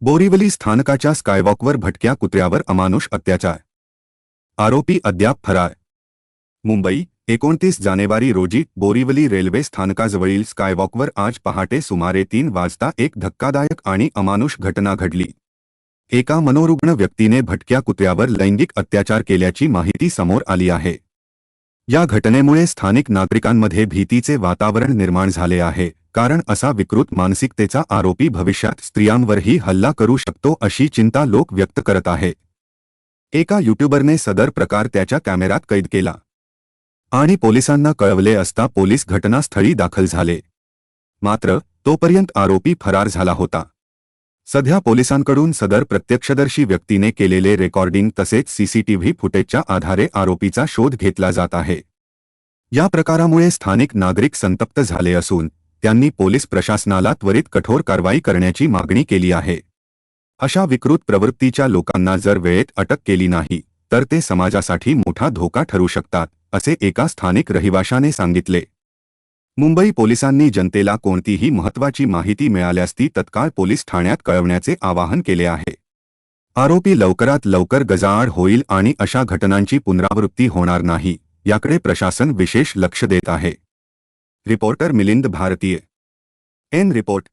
बोरिवली स्थानकाच्या स्कायवॉकवर भटक्या कुत्र्यावर अमानुष अत्याचार. आरोपी अद्याप फरार. मुंबई एकोणतीस जानेवारी रोजी बोरीवली रेल्वे स्थानकाजवळील स्कायवॉकवर आज पहाटे सुमारे तीन वाजता एक धक्कादायक आणि अमानुष घटना घडली. एका मनोरुग्ण व्यक्तीने भटक्या कुत्र्यावर लैंगिक अत्याचार केल्याची माहिती समोर आली आहे. या घटनेमुळे स्थानिक नागरिकांमध्ये भीतीचे वातावरण निर्माण झाले आहे कारण असा विकृत मानसिकतेचा आरोपी भविष्यात स्त्रियांवरही हल्ला करू शकतो अशी चिंता लोक व्यक्त करत आहे. एका युट्यूबरने सदर प्रकार त्याच्या कॅमेऱ्यात कैद केला. आणि पोलिसांना कळवले असता पोलीस घटनास्थळी दाखल झाले. मात्र तोपर्यंत आरोपी फरार झाला होता. सध्या पोलिसांकडून सदर प्रत्यक्षदर्शी व्यक्तीने केलेले रेकॉर्डिंग तसेच सीसीटीव्ही फुटेजच्या आधारे आरोपीचा शोध घेतला जात आहे. या प्रकारामुळे स्थानिक नागरिक संतप्त झाले असून त्यांनी पोलीस प्रशासनाला त्वरित कठोर कारवाई करण्याची मागणी केली आहे. अशा विकृत प्रवृत्तीच्या लोकांना जर वेळेत अटक केली नाही तर ते समाजासाठी मोठा धोका ठरू शकतात असे एका स्थानिक रहिवाशाने सांगितले. मुंबई पोलिसांनी जनतेला कोणतीही महत्त्वाची माहिती मिळाल्यास ती तत्काळ पोलीस ठाण्यात कळवण्याचे आवाहन केले आहे. आरोपी लवकरात लवकर गजाआड होईल आणि अशा घटनांची पुनरावृत्ती होणार नाही याकडे प्रशासन विशेष लक्ष देत आहे. Reporter Milind Bharatiya. N report.